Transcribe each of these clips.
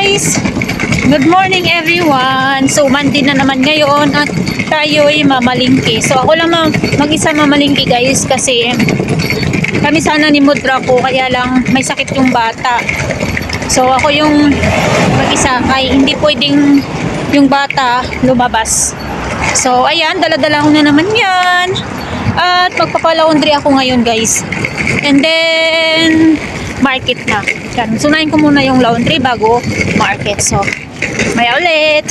guys! Good morning everyone! So Monday na naman ngayon at tayo ay mamalingki. So ako lang ma- mag-isa mamalingki guys kasi kami sana ni Mudra ko kaya lang may sakit yung bata. So ako yung mag-isa kay hindi pwedeng yung bata lumabas. So ayan, dala-dala ko na naman yan. At magpapalaundry ako ngayon guys. And then market na. Yan. Sunayin ko muna yung laundry bago market. So, maya ulit.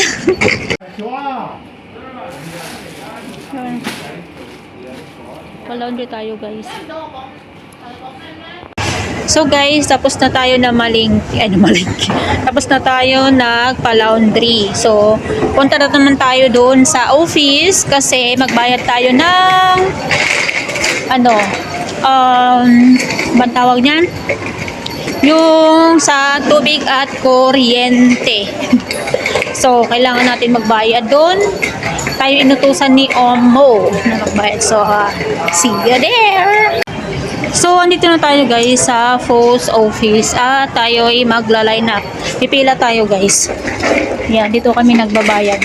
Pa-laundry tayo guys. So guys, tapos na tayo na maling ano maling. tapos na tayo nagpa-laundry. So, punta na naman tayo doon sa office kasi magbayad tayo ng ano um bang tawag niyan? Yung sa tubig at kuryente. so, kailangan natin magbayad doon. Tayo inutusan ni Omo na magbayad. So, uh, see you there! So, andito na tayo guys sa post office at tayo ay magla-line up. Pipila tayo guys. Yan, dito kami nagbabayad.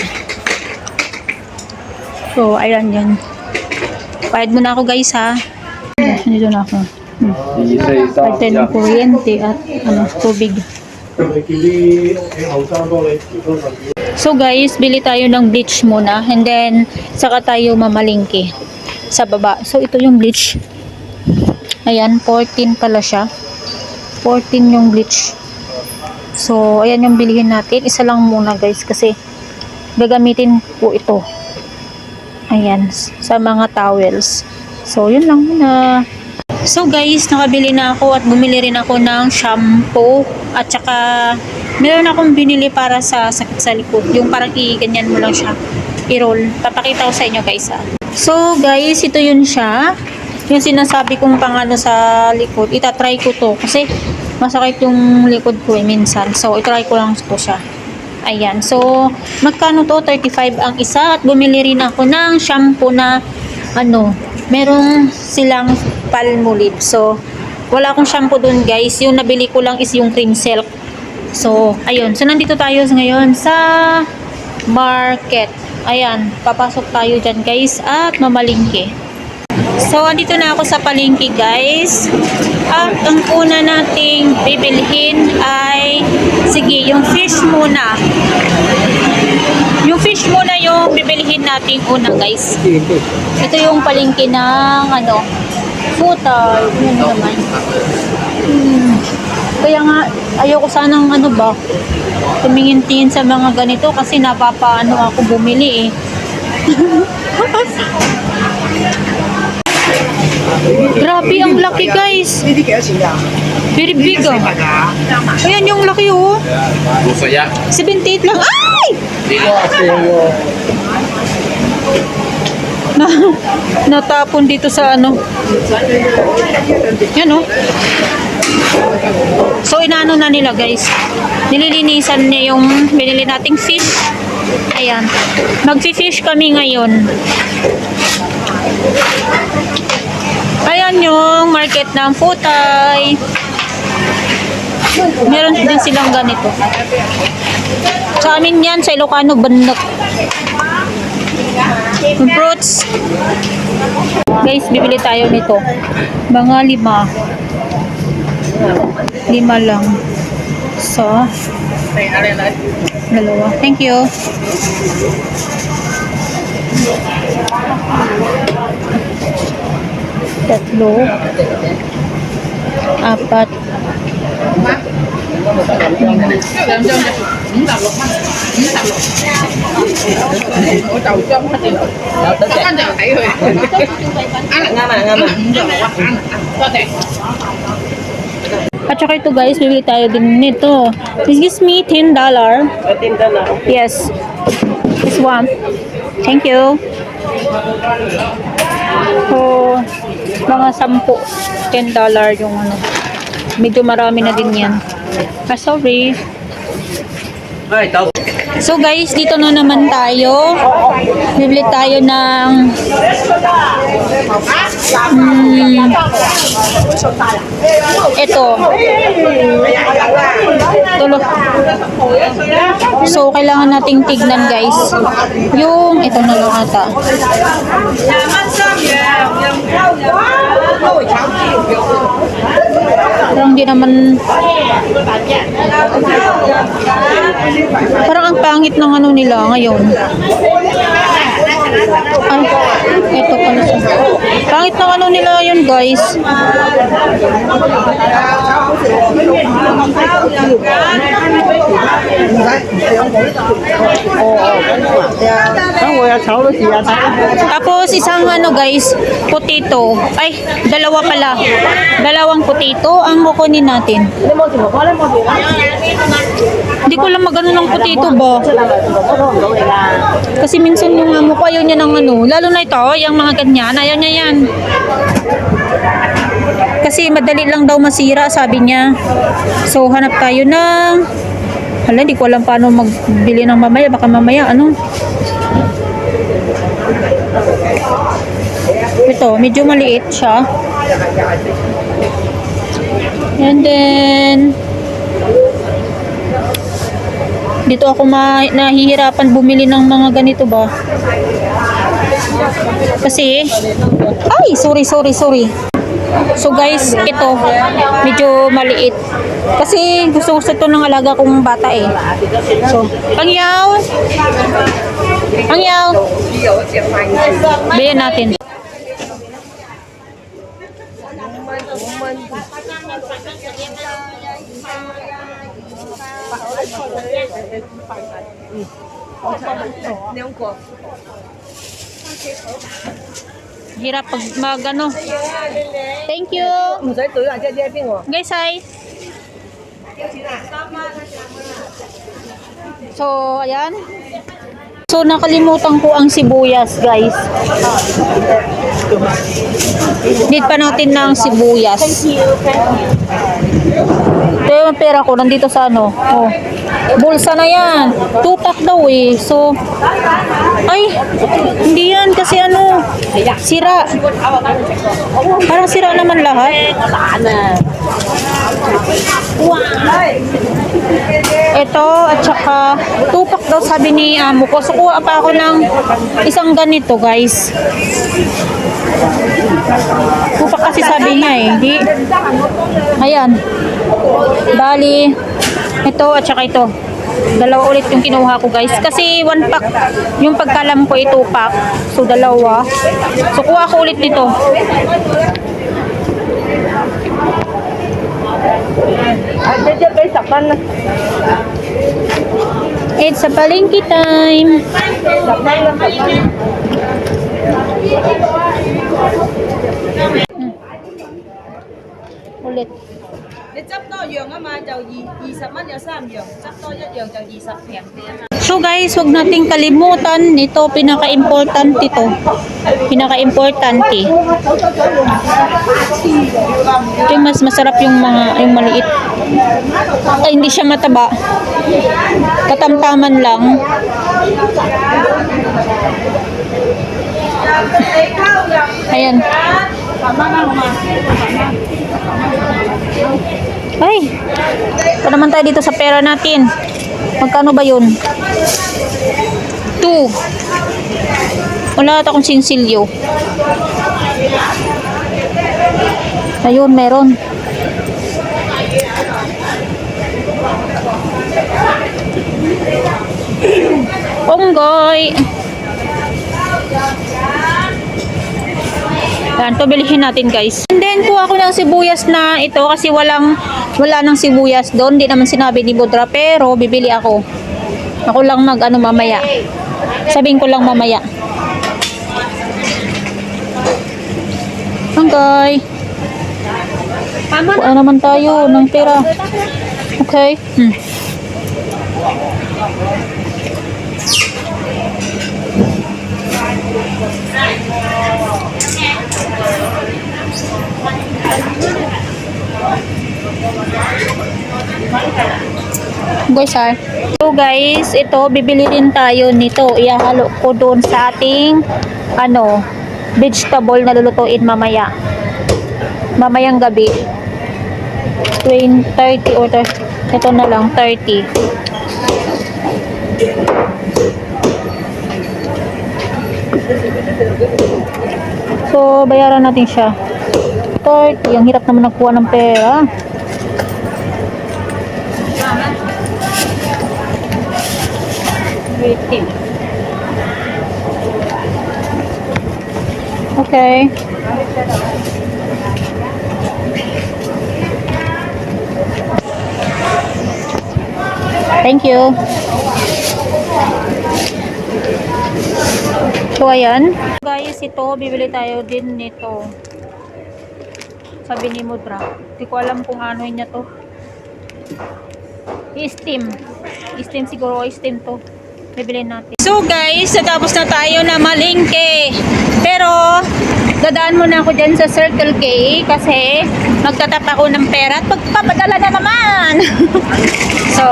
So, ayan yan. Bayad muna ako guys ha. Dito na ako. Tayo ng kuryente at ano, tubig. So guys, bili tayo ng bleach muna and then saka tayo mamalingki sa baba. So ito yung bleach. Ayan, 14 pala siya. 14 yung bleach. So, ayan yung bilihin natin. Isa lang muna guys kasi gagamitin po ito. Ayan, sa mga towels. So, yun lang muna. So guys, nakabili na ako at bumili rin ako ng shampoo at saka meron akong binili para sa sakit sa likod. Yung parang i-ganyan mo lang siya. I-roll. Papakita ko sa inyo guys ha. So guys, ito yun siya. Yung sinasabi kong pangano sa likod. Itatry ko to kasi masakit yung likod ko eh minsan. So itry ko lang to siya. Ayan. So, magkano to? 35 ang isa. At bumili rin ako ng shampoo na ano, merong silang palmolive. So, wala akong shampoo dun guys. Yung nabili ko lang is yung cream silk. So, ayun. So, nandito tayo ngayon sa market. Ayan, papasok tayo dyan guys at mamalingke. So, andito na ako sa palengke guys. At ang una nating bibilhin ay, sige, yung fish muna. Yung fish muna yung bibilihin nating una guys. Ito yung palengke ng ano, putol, yun naman. Hmm. Kaya nga, ayoko sanang ano ba, tumingin-tingin sa mga ganito kasi napapaano ako bumili eh. Grabe ang laki guys. Hindi kaya sila. Very big oh. Ayan yung laki oh. Gusto ya. 78 lang. Ay! Hindi ko na, natapon dito sa ano. Yan oh. So inaano na nila guys. Nililinisan niya yung binili nating fish. Ayan. Magfi-fish kami ngayon. Ayan yung market ng putay. Meron din silang ganito. Sa amin yan, sa Ilocano, bandok. Fruits. Guys, bibili tayo nito. Mga lima. Lima lang. So, dalawa. Thank you. Tatlo. Apat. At saka ito guys, bibili tayo din nito. This gives me $10. Yes. This one. Thank you. So, mga sampu. $10 yung ano. Medyo marami na din yan. Ah, sorry. So guys, dito na naman tayo. Bibili tayo ng mm, ito. Tulo. So, kailangan nating tignan guys. Yung, ito na lang ata. Parang di naman Parang ang pangit ng ano nila ngayon. Ay, ito pala siya. Pangit ng ano nila yun guys. Tapos isang ano guys, potato. Ay, dalawa pala. Dalawang potato ang kukunin natin. Hindi ko lang magano ng potato ba? Kasi minsan yung amo ko ayaw niya ng ano. Lalo na ito, yung mga ganyan. Ayaw niya yan. Kasi madali lang daw masira, sabi niya. So, hanap tayo ng... Hala, hindi ko alam paano magbili ng mamaya. Baka mamaya, ano? Ito, medyo maliit siya. And then, dito ako ma nahihirapan bumili ng mga ganito ba? Kasi, ay, sorry, sorry, sorry. So guys, ito, medyo maliit. Kasi gusto gusto to ng alaga kong bata eh. So, pangyaw! Pangyaw! Bayan natin. Hirap pag mag ano. Thank you. 唔使怼啦，即系呢一边喎。 Guys, hi. So, ayan. So, nakalimutan ko ang sibuyas, guys. Need pa natin ng sibuyas. Ito yung pera ko, nandito sa ano. Oh. Bulsa na yan. Tupak daw eh. So, ay, hindi yan kasi ano, sira. Parang sira naman lahat. Ito, at saka, tupak daw sabi ni amo ko. So, kuha pa ako ng isang ganito, guys. Tupak kasi sabi niya eh. Di, ayan. Bali, ito at saka ito. Dalawa ulit yung kinuha ko guys. Kasi one pack, yung pagkalam ko ito pack. So, dalawa. So, kuha ko ulit nito. It's a palengke time. Hmm. Ulit. 你执多样啊嘛，就二二十蚊有三样，执多一样就二十平啲啊嘛。 So guys, wag nating kalimutan ito pinaka-importante to. Pinaka-importante. Ito yung mas masarap yung mga yung maliit. Ay, hindi siya mataba. Katamtaman lang. Ayan. Ay, pa naman tayo dito sa pera natin. Magkano ba yun? Two. Wala ata akong sinsilyo. Ayun, meron. Onggoy. Yan, to bilihin natin guys. And then, kuha ko ng sibuyas na ito kasi walang, wala nang sibuyas doon. Di naman sinabi ni Budra, pero bibili ako. Ako lang mag, ano, mamaya. Sabihin ko lang mamaya. Okay. Kuha naman tayo ng pera. Okay. Hmm. Guys, ha? So guys, ito, bibili rin tayo nito. Ihahalo ko doon sa ating, ano, vegetable na lulutuin mamaya. Mamayang gabi. 20, 30 or 30. Ito na lang, 30. So, bayaran natin siya. 30. Ang hirap naman nagkuha ng pera. Okay. Thank you. So, ayan. Guys, ito, bibili tayo din nito. Sabi ni Mudra. Hindi ko alam kung ano niya to. I-steam. I-steam siguro. I-steam to. Bibili natin. So guys, natapos na tayo na malingke. Pero, dadaan muna ako dyan sa Circle K kasi magtatap ako ng pera at magpapadala na naman. so,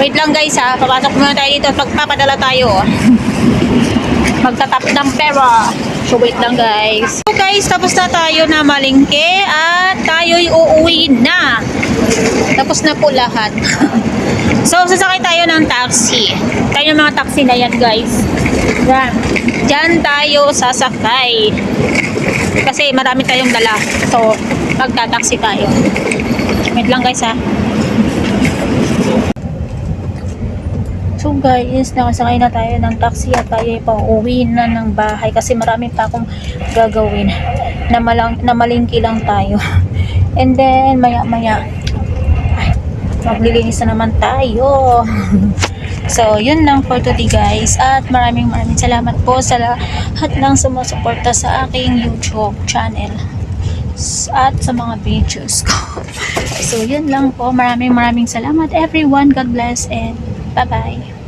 wait lang guys ha. Papasok muna tayo dito at magpapadala tayo. magtatap ng pera. So, wait lang guys. So guys, tapos na tayo na malingke at tayo'y uuwi na. Tapos na po lahat. so, sasakay tayo ng taxi. Tayo mga taxi na yan guys. Yan. Diyan tayo sasakay. Kasi marami tayong dala. So, magta-taxi tayo. Wait lang guys ha. So guys, nakasakay na tayo ng taxi at tayo pa uwi na ng bahay kasi marami pa akong gagawin na, malang, na malingki lang tayo. And then, maya maya, ay, maglilinis na naman tayo. so, yun lang for today guys. At maraming maraming salamat po sa lahat ng sumusuporta sa aking YouTube channel at sa mga videos ko. So, yun lang po. Maraming maraming salamat everyone. God bless and bye-bye.